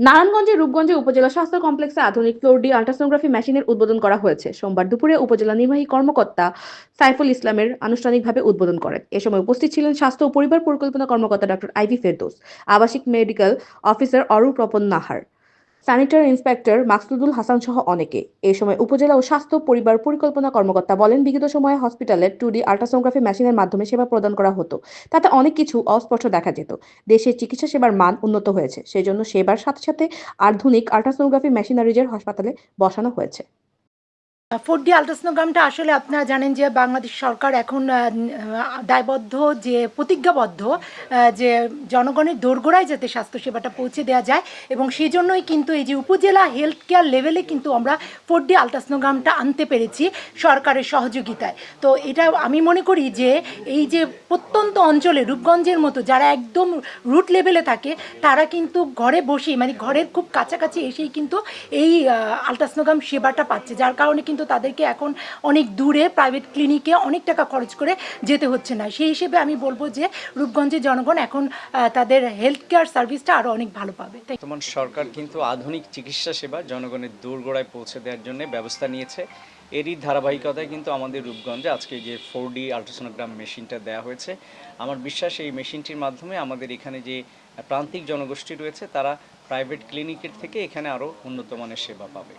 নারায়ণগঞ্জের রূপগঞ্জে উপজেলা স্বাস্থ্য কমপ্লেক্সে আধুনিক ফ্লোর ডি আল্ট্রাসোনোগ্রাফি মেশিনের উদ্বোধন করা হয়েছে। সোমবার দুপুরে উপজেলা নির্বাহী কর্মকর্তা সাইফুল ইসলামের আনুষ্ঠানিকভাবে উদ্বোধন করেন। এ সময় উপস্থিত ছিলেন স্বাস্থ্য ও পরিবার পরিকল্পনা কর্মকর্তা ডক্টর আইভি ফেরদোস, আবাসিক medical officer Arup Ropon Nahar sanitary inspector Maksudul Hasan সহ অনেকে। এ সময় উপজেলা ও স্বাস্থ্য পরিবার পরিকল্পনা কর্মকর্তা বলেন, বিগত সময়ে হসপিটালে টু ডি আল্ট্রাসোনোগ্রাফি মেশিনের মাধ্যমে সেবা প্রদান করা হতো। তাতে অনেক কিছু অস্পষ্ট দেখা যেত। দেশে চিকিৎসা সেবার মান উন্নত হয়েছে। সেজন্য সেবার সাথে সাথে আধুনিক আল্ট্রাসোনোগ্রাফি মেশিনারিজের হাসপাতালে বসানো হয়েছে। ফোর ডি আলট্রাসোনোগ্রামটা আসলে আপনারা জানেন যে বাংলাদেশ সরকার এখন দায়বদ্ধ, যে প্রতিজ্ঞাবদ্ধ যে জনগণের দোরগোড়ায় যাতে স্বাস্থ্যসেবাটা পৌঁছে দেওয়া যায় এবং সেই জন্যই কিন্তু এই যে উপজেলা হেলথ কেয়ার লেভেলে কিন্তু আমরা ফোর ডি আলট্রাসোনোগ্রামটা আনতে পেরেছি সরকারের সহযোগিতায়। তো এটা আমি মনে করি যে এই যে প্রত্যন্ত অঞ্চলে, রূপগঞ্জের মতো যারা একদম রুট লেভেলে থাকে, তারা কিন্তু ঘরে বসেই মানে ঘরের খুব কাছাকাছি এসেই কিন্তু এই আলট্রাসোনোগ্রাম সেবাটা পাচ্ছে, যার কারণে কিন্তু তাদেরকে এখন অনেক দূরে প্রাইভেট ক্লিনিকে অনেক টাকা খরচ করে যেতে হচ্ছে না। সেই হিসেবে আমি বলব যে রূপগঞ্জের জনগণ এখন তাদের হেলথ কেয়ার সার্ভিসটা আরও অনেক ভালো পাবে। বর্তমান সরকার কিন্তু আধুনিক চিকিৎসা সেবা জনগণের দোরগোড়ায় পৌঁছে দেওয়ার জন্য ব্যবস্থা নিয়েছে। এরই ধারাবাহিকতায় কিন্তু আমাদের রূপগঞ্জে আজকে যে ফোর ডি আলট্রাসোনোগ্রাম মেশিনটা দেওয়া হয়েছে, আমার বিশ্বাস এই মেশিনটির মাধ্যমে আমাদের এখানে যে প্রান্তিক জনগোষ্ঠী রয়েছে, তারা প্রাইভেট ক্লিনিকের থেকে এখানে আরও উন্নত মানের সেবা পাবে।